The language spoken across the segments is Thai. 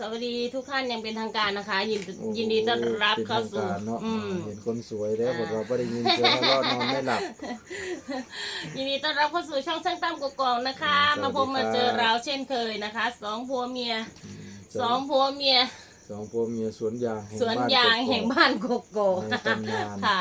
สวัสดีทุกท่านยังเป็นทางการนะคะ ยินโอ้โหยินดีต้อนรับเข้าสู่ป็นทงการเนาะอืม เห็นคนสวยแล้วอ่าพวกเราไม่ได้ยินเสียงแล้วก็นอนไม่หลับ ยินดีต้อนรับเข้าสู่ช่องช่างตั้มกกองนะคะ สวัสดีมาพบมาครับเจอเราเช่นเคยนะคะสองผัวเมียสองผัวเมีย สองผัวเมียสวนยางแห่งสวนบ้านยางกกอกแห่งบ้านกกอกในตำนานค่ะ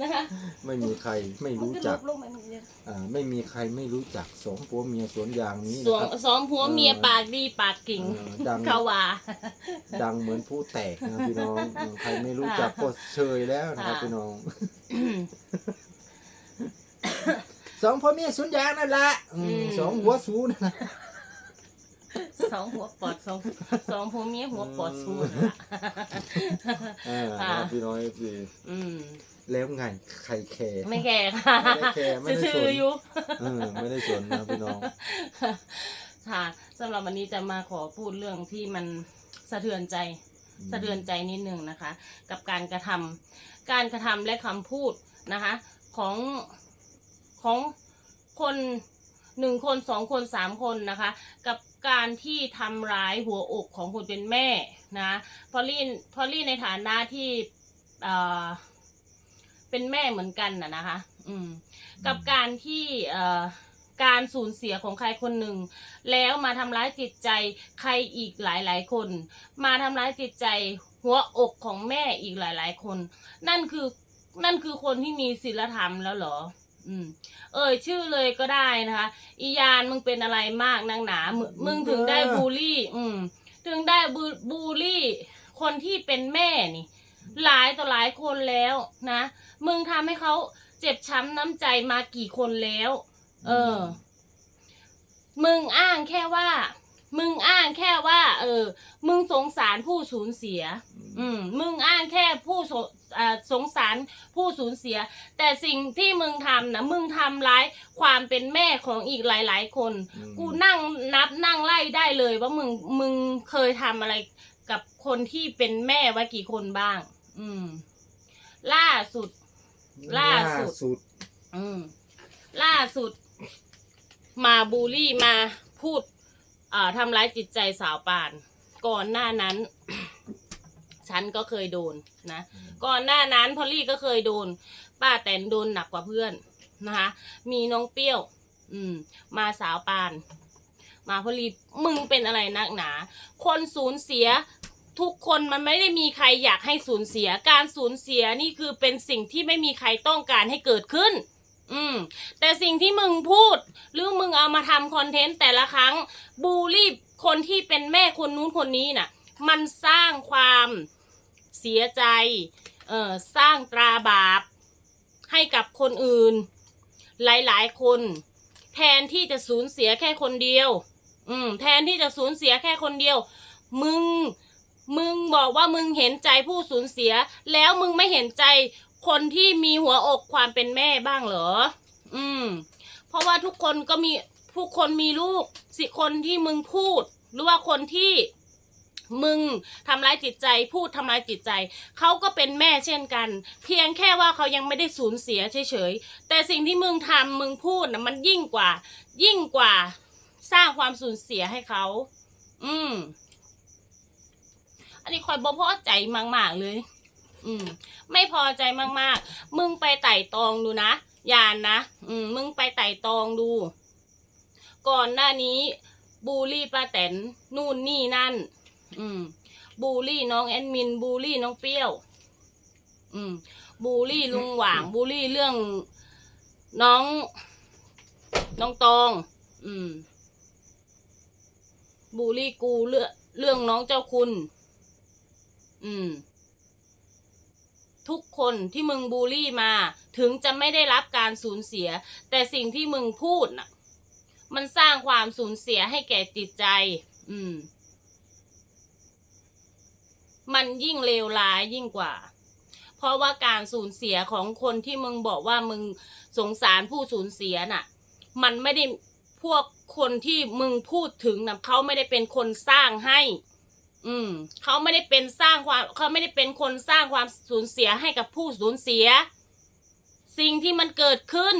นะคะไม่มีใครไม่รู้จักลงไปมันจะอ่าไม่มีใครไม่รู้จักสองผัวเมียสวนยางนี้สนะองครับ สองผัวเมียเออปากดีปากกิ่งเออดัง เขาว่า ดังเหมือนผู้แตกนะพี่น้องเออใครไม่รู้จักก็เชยแล้วนะครับค่ะ พี่น้อง สองผัวเมียสวนยางนั่นแหละอืมสองหัวสูนนนะ สองหัวปอดสองสองผัวเมียหัวปอดสูนอ่าค่ะ นะครับพี่น้องสิอืมแล้วไงใครแคร์ไม่แก่ค่ะไม่ได้แคร์ไม่ได้สนซื่อๆอยู่ เออไม่ได้สนนะพี่น้อง ค่ะสำหรับวันนี้จะมาขอพูดเรื่องที่มันสะเทือนใจ สะเทือนใจนิดหนึ่งนะคะ กับการกระทำการกระทำและคำพูดนะคะ ของของคน หนึ่งคนสองคนสามคนนะคะ กับการที่ทำร้ายหัวอกของคนเป็นแม่นะพอลลี่พอลลี่ในฐานะที่เอ่อเป็นแม่เหมือนกันนะนะคะ อืม กับการที่เอ่อการสูญเสียของใครคนหนึ่ง แล้วมาทำร้ายจิตใจใครอีกหลาย ๆ คน มาทำร้ายจิตใจหัวอกของแม่อีกหลาย ๆ คน นั่นคือนั่นคือคนที่มีศีลธรรมแล้วเหรอ อืม เอ่ยชื่อเลยก็ได้นะคะ อียานมึงเป็นอะไรมากนางหนา มึงมึงถึงได้บูลลี่ อืม ถึงได้บูบูลลี่ คนที่เป็นแม่นี่ หลายต่อหลายคนแล้วนะ มึงทำให้เขาเจ็บช้ำน้ำใจมากี่คนแล้ว เออ มึงอ้างแค่ว่า มึงอ้างแค่ว่า เออ มึงสงสารผู้สูญเสีย อืม มึงอ้างแค่ผู้สอ่าสงสารผู้สูญเสีย แต่สิ่งที่มึงทำนะมึงทำร้ายความเป็นแม่ของอีกหลาย ๆ คนอืมกูนั่งนับนั่งไล่ได้เลยว่ามึงมึงเคยทำอะไรกับคนที่เป็นแม่ไว้กี่คนบ้าง อืม ล่าสุด ล่าสุดสุดอืม ล่าสุด มาบูลลี่มาพูดอ่า ทำร้ายจิตใจสาวป่าน ก่อนหน้านั้น ฉันก็เคยโดนนะ ก่อนหน้านั้นพอลลี่ก็เคยโดน ป้าแตนโดนหนักกว่าเพื่อนนะคะ มีน้องเปรี้ยว อืม มาสาวปาน มาพอลลี่มึงเป็นอะไรนักหนา คนสูญเสียทุกคนมันไม่ได้มีใครอยากให้สูญเสีย การสูญเสียนี่คือเป็นสิ่งที่ไม่มีใครต้องการให้เกิดขึ้น อืม แต่สิ่งที่มึงพูด หรือมึงเอามาทำคอนเทนต์แต่ละครั้ง บูลลี่คนที่เป็นแม่คนนู้นคนนี้น่ะ มันสร้างความเสียใจ เอ่อ สร้างตราบาป ให้กับคนอื่น หลายๆ คน แทนที่จะสูญเสียแค่คนเดียว อืม แทนที่จะสูญเสียแค่คนเดียว มึง มึงบอกว่ามึงเห็นใจผู้สูญเสีย แล้วมึงไม่เห็นใจ คนที่มีหัวอกความเป็นแม่บ้างเหรอ อืม เพราะว่าทุกคนก็มีผู้คนมีลูก สิคนที่มึงพูด หรือว่าคนที่มึงทำร้ายจิตใจพูดทำร้ายจิตใจ เขาก็เป็นแม่เช่นกัน เพียงแค่ว่าเขายังไม่ได้สูญเสียเฉยๆ แต่สิ่งที่มึงทำมึงพูดนะมันยิ่งกว่า ยิ่งกว่า สร้างความสูญเสียให้เขา อืม อันนี้คอยบ่พอใจมาก ๆ เลย อืม ไม่พอใจมากๆ มึงไปไต่ตองดูนะยานนะอืมมึงไปไต่ตองดู ก่อนหน้านี้ บูลลี่ป้าแตนนู่นนี่นั่น อืม บูลลี่น้องแอดมิน บูลลี่น้องเปรี้ยว อืม บูลลี่ลุงหว่าง บูลลี่เรื่องน้อง น้องตอง อืม บูลลี่กูเรื่องเรื่องน้องเจ้าคุณ อืม ทุกคนที่มึงบูลลี่มา ถึงจะไม่ได้รับการสูญเสีย แต่สิ่งที่มึงพูดน่ะ มันสร้างความสูญเสียให้แก่จิตใจ อืม มันยิ่งเลวร้ายยิ่งกว่า เพราะว่าการสูญเสียของคนที่มึงบอกว่ามึงสงสารผู้สูญเสียน่ะ มันไม่ได้พวกคนที่มึงพูดถึงนะเขาไม่ได้เป็นคนสร้างให้ อืมเขาไม่ได้เป็นสร้างความเขาไม่ได้เป็นคนสร้างความสูญเสียให้กับผู้สูญเสีย สิ่งที่มันเกิดขึ้น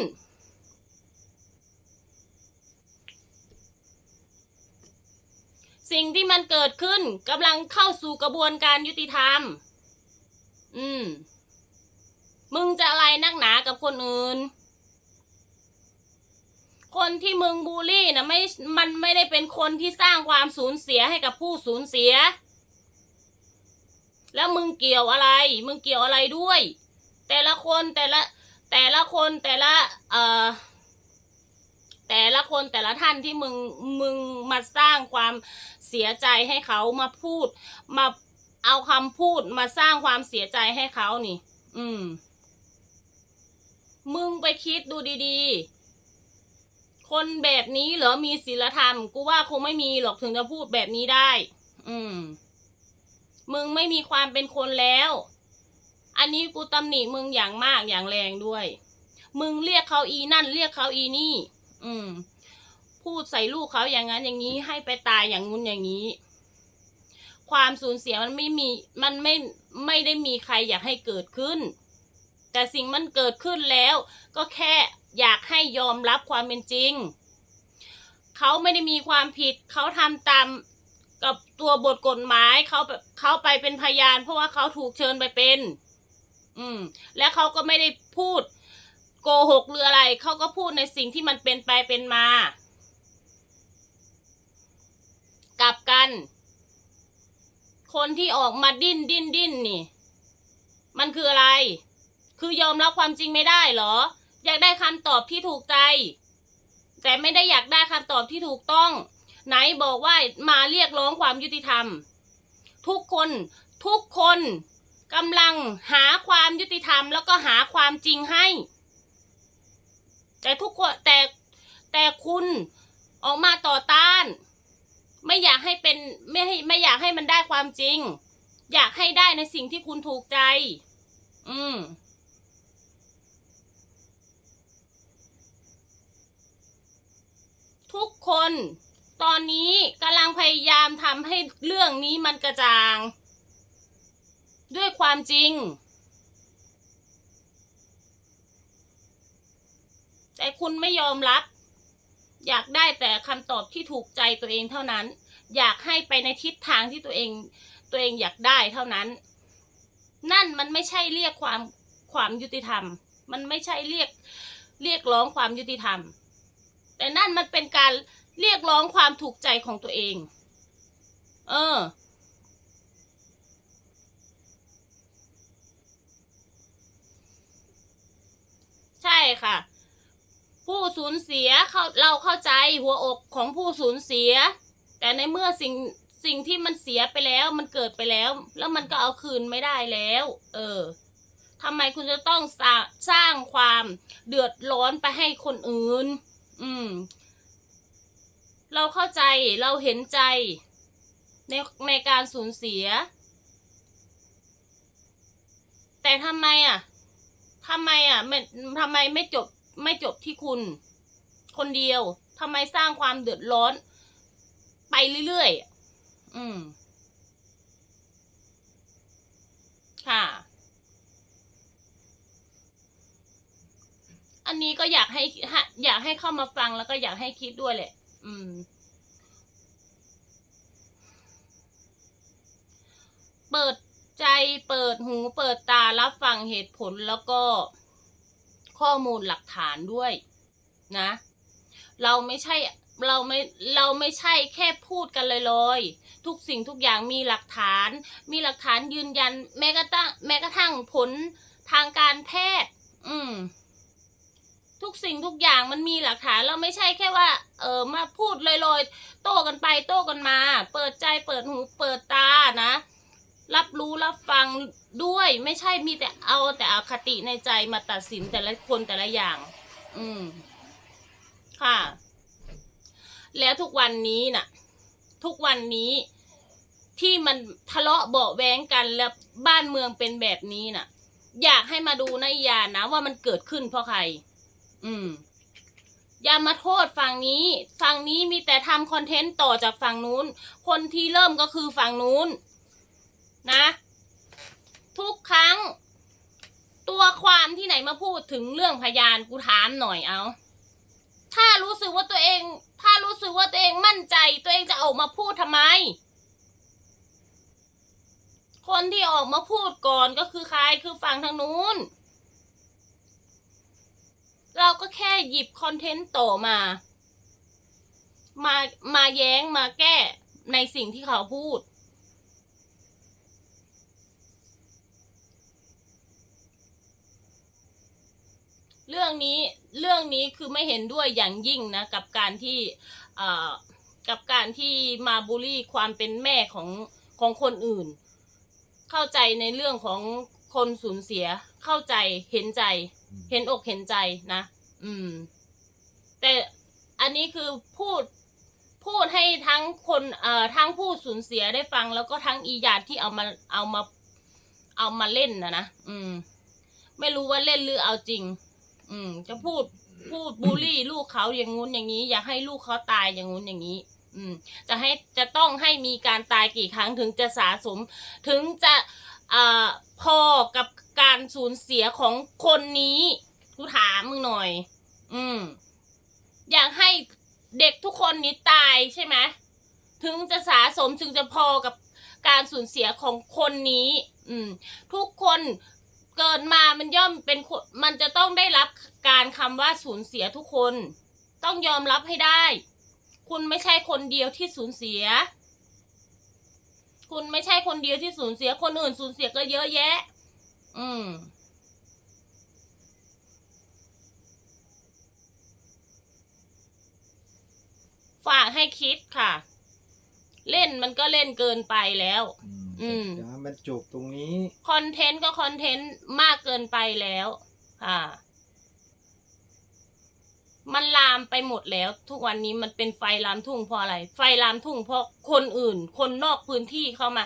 สิ่งที่มันเกิดขึ้นกำลังเข้าสู่กระบวนการยุติธรรม อืม มึงจะอะไรนักหนากับคนอื่น คนที่มึงบูลลี่นะไม่มันไม่ได้เป็นคนที่สร้างความสูญเสียให้กับผู้สูญเสีย แล้วมึงเกี่ยวอะไร มึงเกี่ยวอะไรด้วย แต่ละคนแต่ละแต่ละคนแต่ละเอ่อแต่ละคนแต่ละท่านที่มึงมึงมาสร้างความเสียใจให้เขามาพูด มาเอาคำพูดมาสร้างความเสียใจให้เขานี่ อืม มึงไปคิดดูดี ๆ คนแบบนี้เหรอมีศีลธรรม กูว่าคงไม่มีหรอกถึงจะพูดแบบนี้ได้ อืม มึงไม่มีความเป็นคนแล้ว อันนี้กูตำหนิมึงอย่างมากอย่างแรงด้วย มึงเรียกเขาอีนั่น เรียกเขาอีนี่ อืม พูดใส่ลูกเขาอย่างนั้นอย่างนี้ให้ไปตายอย่างงู้นอย่างนี้ ความสูญเสียมันไม่มี มันไม่ไม่ได้มีใครอยากให้เกิดขึ้น แต่สิ่งมันเกิดขึ้นแล้ว ก็แค่ อยากให้ยอมรับความเป็นจริง เขาไม่ได้มีความผิด เขาทำตามกับตัวบทกฎหมายเขาแบบเขาไปเป็นพยาน เพราะว่าเขาถูกเชิญไปเป็น อืม และเขาก็ไม่ได้พูดโกหกหรืออะไร เขาก็พูดในสิ่งที่มันเป็นไปเป็นมา กลับกัน คนที่ออกมาดิ้นดิ้นดิ้นนี่ มันคืออะไร คือยอมรับความจริงไม่ได้เหรอ อยากได้คำตอบที่ถูกใจ แต่ไม่ได้อยากได้คำตอบที่ถูกต้อง ไหนบอกว่ามาเรียกร้องความยุติธรรม ทุกคนทุกคนกำลังหาความยุติธรรม แล้วก็หาความจริงให้ แต่ทุกคนแต่แต่คุณออกมาต่อต้าน ไม่อยากให้เป็นไม่ให้ไม่อยากให้มันได้ความจริง อยากให้ได้ในสิ่งที่คุณถูกใจ อืม ทุกคน ตอนนี้กำลังพยายามทำให้เรื่องนี้มันกระจ่าง ด้วยความจริง แต่คุณไม่ยอมรับ อยากได้แต่คำตอบที่ถูกใจตัวเองเท่านั้น อยากให้ไปในทิศทางที่ตัวเองตัวเองอยากได้เท่านั้น นั่นมันไม่ใช่เรียกความความยุติธรรม มันไม่ใช่เรียกเรียกร้องความยุติธรรม แต่นั่นมันเป็นการเรียกร้องความถูกใจของตัวเอง เออ ใช่ค่ะ ผู้สูญเสียเขาเราเข้าใจหัวอกของผู้สูญเสีย แต่ในเมื่อสิ่งสิ่งที่มันเสียไปแล้ว มันเกิดไปแล้ว แล้วมันก็เอาคืนไม่ได้แล้ว เออทำไมคุณจะต้องสร้างความเดือดร้อนไปให้คนอื่น อืม เราเข้าใจเราเห็นใจ ในในการสูญเสีย แต่ทำไมอะทำไมอะไม่ทำไมไม่จบไม่จบที่คุณ คนเดียวทำไมสร้างความเดือดร้อน ไปเรื่อยๆอืม ค่ะ อันนี้ก็อยากให้อยากให้เข้ามาฟังแล้วก็อยากให้คิดด้วยแหละ อืม เปิดใจเปิดหูเปิดตารับฟังเหตุผลแล้วก็ข้อมูลหลักฐานด้วย นะ เราไม่ใช่เราไม่เราไม่ใช่แค่พูดกันลอยทุกสิ่งทุกอย่างมีหลักฐาน มีหลักฐานยืนยัน แม้กระทั่งแม้กระทั่งผลทางการแพทย์ อืม ทุกสิ่งทุกอย่างมันมีหลักฐานเราไม่ใช่แค่ว่า เออมาพูดลอยๆโต้กันไปโต้กันมา เปิดใจเปิดหูเปิดตานะ รับรู้รับฟังด้วยไม่ใช่มีแต่เอาแต่อคติในใจมาตัดสินแต่ละคนแต่ละอย่าง อืม ค่ะ แล้วทุกวันนี้น่ะ ทุกวันนี้ที่มันทะเลาะเบาแว้งกันแล้วบ้านเมืองเป็นแบบนี้น่ะ อยากให้มาดูนะยานะว่ามันเกิดขึ้นเพราะใคร อืม อย่ามาโทษฝั่งนี้ ฝั่งนี้มีแต่ทำคอนเทนต์ต่อจากฝั่งนู้น คนที่เริ่มก็คือฝั่งนู้น นะ ทุกครั้ง ตัวความที่ไหนมาพูดถึงเรื่องพยานกูถามหน่อยเอา ถ้ารู้สึกว่าตัวเอง ถ้ารู้สึกว่าตัวเองมั่นใจ ตัวเองจะออกมาพูดทำไม คนที่ออกมาพูดก่อนก็คือใครคือฝั่งทางนู้น เราก็แค่หยิบคอนเทนต์ต่อมา มามาแย้งมาแก้ในสิ่งที่เขาพูด เรื่องนี้เรื่องนี้คือไม่เห็นด้วยอย่างยิ่งนะ กับการที่กับการที่มาบูลลี่ความเป็นแม่ของของคนอื่น เข้าใจในเรื่องของคนสูญเสียเข้าใจเห็นใจ เห็นอกเห็นใจนะ อืม แต่อันนี้คือพูดพูดให้ทั้งคนเอ่อทั้งผู้สูญเสียได้ฟัง แล้วก็ทั้งอีญาติที่เอามาเอามาเอามาเล่นนะนะอืม ไม่รู้ว่าเล่นหรือเอาจริง อืม จะพูดพูดบูลลี่ลูกเขาอย่างงู้นอย่างนี้ อยากให้ลูกเขาตายอย่างงู้นอย่างนี้ อืม จะให้จะต้องให้มีการตายกี่ครั้งถึงจะสะสม ถึงจะอ่าพอกับ การสูญเสียของคนนี้กูถามมึงหน่อย อืม อยากให้เด็กทุกคนนี้ตายใช่ไหมถึงจะสะสมถึงจะพอกับการสูญเสียของคนนี้ อืม ทุกคนเกิดมามันย่อมเป็นคนมันจะต้องได้รับการคำว่าสูญเสียทุกคน ต้องยอมรับให้ได้ คุณไม่ใช่คนเดียวที่สูญเสีย คุณไม่ใช่คนเดียวที่สูญเสียคนอื่นสูญเสียก็เยอะแยะ อืมฝากให้คิดค่ะ เล่นมันก็เล่นเกินไปแล้ว อืมเดี๋ยวให้มันจบตรงนี้ คอนเทนต์ก็คอนเทนต์มากเกินไปแล้ว ค่ะ มันลามไปหมดแล้ว ทุกวันนี้มันเป็นไฟลามทุ่งเพราะอะไร ไฟลามทุ่งเพราะคนอื่น คนนอกพื้นที่เข้ามา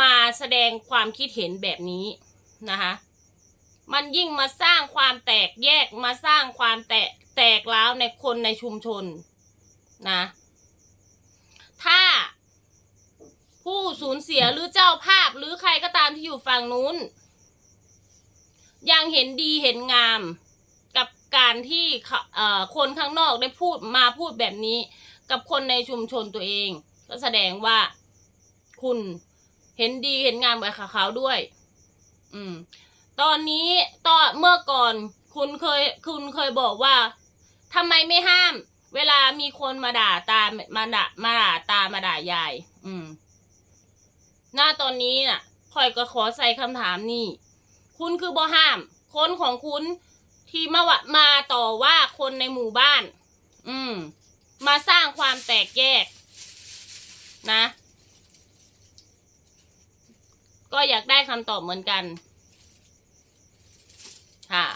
มาแสดงความคิดเห็นแบบนี้ นะคะมันยิ่งมาสร้างความแตกแยกมาสร้างความแตกแตกร้าวในคนในชุมชนนะถ้าผู้สูญเสียหรือเจ้าภาพหรือใครก็ตามที่อยู่ฝั่งนู้น ยังเห็นดีเห็นงามกับการที่คนข้างนอกได้พูดมาพูดแบบนี้ กับคนในชุมชนตัวเอง ก็แสดงว่าคุณเห็นดีเห็นงามกับเขาด้วย อืม ตอนนี้ตอนเมื่อก่อน คุณเคย คุณเคยบอกว่าทำไมไม่ห้าม เวลามีคนมาด่าตามาด่ามาด่าตามาด่ายาย อืม หน้าตอนนี้น่ะคอยก็ขอใส่คำถามนี่ คุณคือบ่ห้าม คนของคุณที่มาวะมาต่อว่าคนในหมู่บ้าน อืม มาสร้างความแตกแยก นะ ก็อยากได้คำตอบเหมือนกัน ค่ะ